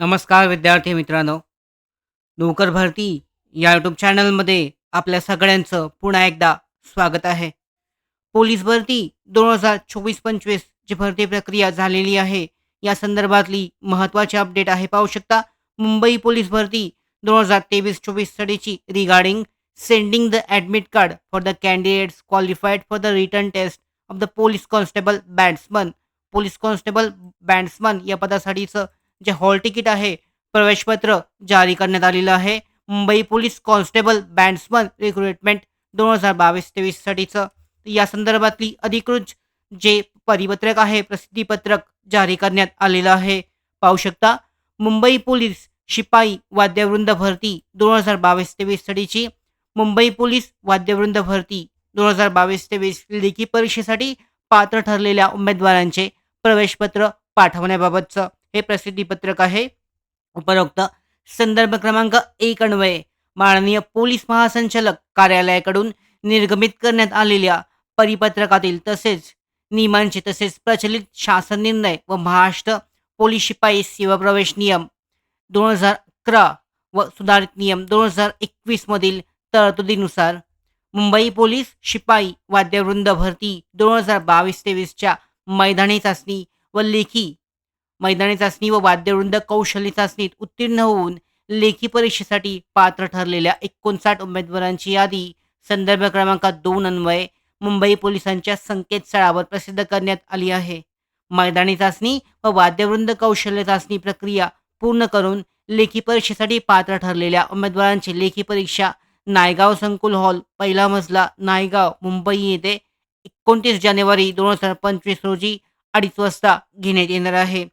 नमस्कार विद्यार्थी मित्रांनो. नोकर भरती या यूट्यूब चॅनलमध्ये आपल्या सगळ्यांचं पुन्हा एकदा स्वागत आहे. पोलीस भरती दोन हजार चोवीस पंचवीस जी भरती प्रक्रिया झालेली आहे या संदर्भातली महत्त्वाची अपडेट आहे पाहू शकता. मुंबई पोलीस भरती दोन हजार तेवीस चोवीस चोवीससाठीची regarding sending the admit card for the candidates qualified for the written test of the police constable bandsman police constable bandsman या पदासाठीचं जे हॉल तिकीट आहे प्रवेशपत्र जारी करण्यात आलेलं आहे. Mumbai police constable bandsman recruitment दोन हजार बावीस तेवीससाठीचं या संदर्भातली अधिकृत जे परिपत्रक आहे प्रसिद्धीपत्रक जारी करण्यात आलेलं आहे. पाहू शकता मुंबई पोलीस शिपाई वाद्यवृंद भरती दोन हजार बावीस तेवीससाठीची मुंबई पोलीस वाद्यवृंद भरती दोन हजार बावीस तेवीस लेखी परीक्षेसाठी पात्र ठरलेल्या उमेदवारांचे प्रवेशपत्र पाठवण्याबाबतचं. हे प्रसिद्धीपत्रक आहे. उपरोक्त संदर्भ क्रमांक एक अन्वये. माननीय पोलीस महासंचालक कार्यालयाकडून निर्गमित करण्यात आलेल्या परिपत्रकातील तसेच नियमांचे तसेच प्रचलित शासन निर्णय व महाराष्ट्र पोलीस शिपाई सेवा प्रवेश नियम दोन हजार अकरा व सुधारित नियम दोन हजार एकवीसमधील तरतुदीनुसार मुंबई पोलीस शिपाई वाद्यवृंद भरती दोन हजार बावीस तेवीसच्या मैदानी चाचणी व लेखी मैदानी चाचणी व वाद्यवृंद कौशल्य चाचणीत उत्तीर्ण होऊन लेखी परीक्षेसाठी पात्र ठरलेल्या एकोणसाठ उमेदवारांची यादी संदर्भ क्रमांक दोन अन्वये मुंबई पोलिसांच्या संकेतस्थळावर प्रसिद्ध करण्यात आली आहे. मैदानी चाचणी व वाद्यवृंद कौशल्य चाचणी प्रक्रिया पूर्ण करून लेखी परीक्षेसाठी पात्र ठरलेल्या उमेदवारांची लेखी परीक्षा नायगाव संकुल हॉल पहिला मजला नायगाव मुंबई येथे एकोणतीस जानेवारी दोन हजार पंचवीस रोजी अडीच वाजता घेण्यात येणार आहे.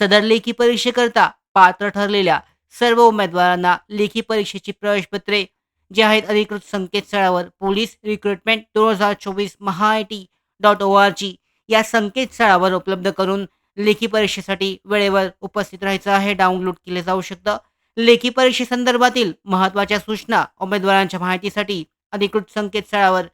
सदर लेखी परीक्षेकरता पात्र ठरलेल्या सर्व उमेदवारांना लेखी परीक्षेची प्रवेशपत्रे जे आहेत अधिकृत संकेतस्थळावर पोलीस रिक्रुटमेंट दोन हजार चोवीस MahaIT dot O R G या संकेतस्थळावर उपलब्ध करून लेखी परीक्षेसाठी वेळेवर उपस्थित राहायचं आहे. डाउनलोड केले जाऊ शकतं. लेखी परीक्षेसंदर्भातील महत्त्वाच्या सूचना उमेदवारांच्या माहितीसाठी अधिकृत संकेतस्थळावर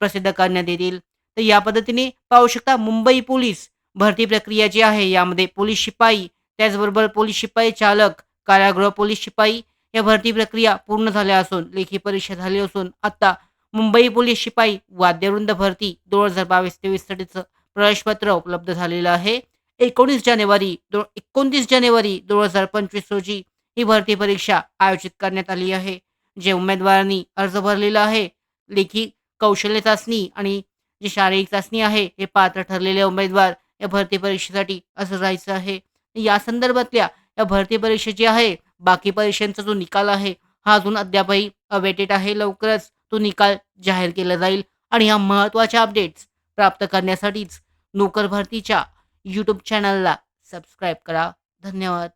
प्रसिद्ध करण्यात येतील. तर या पद्धतीने पाहू शकता मुंबई पोलीस भरती प्रक्रिया जी आहे यामध्ये पोलीस शिपाई त्याचबरोबर पोलीस शिपाई चालक कारागृह पोलीस शिपाई या भरती प्रक्रिया पूर्ण झाल्या असून लेखी परीक्षा झाली असून आता मुंबई पोलीस शिपाई वाद्यवृंद भरती दोन हजार बावीस तेवीससाठीचं प्रवेशपत्र उपलब्ध झालेलं आहे. एकोणीस जानेवारी दोन एकोणतीस जानेवारी दोन हजार पंचवीस रोजी ही भरती परीक्षा आयोजित करण्यात आली आहे. जे उमेदवारांनी अर्ज भरलेला आहे लेखी कौशल्य चाचणी आणि जी शारीरिक चाचणी आहे हे पात्र ठरलेले उमेदवार या भरती परीक्षेसाठी असं जायचं आहे. या संदर्भातल्या या भरती परीक्षेची आहे बाकी परीक्षांचा जो निकाल आहे हा अजून अद्यापही अवेटेड आहे. लवकरच तो निकाल जाहीर केला जाईल आणि ह्या महत्त्वाच्या अपडेट्स प्राप्त करण्यासाठीच नोकर भरतीच्या यूट्यूब चॅनलला सबस्क्राईब करा. धन्यवाद.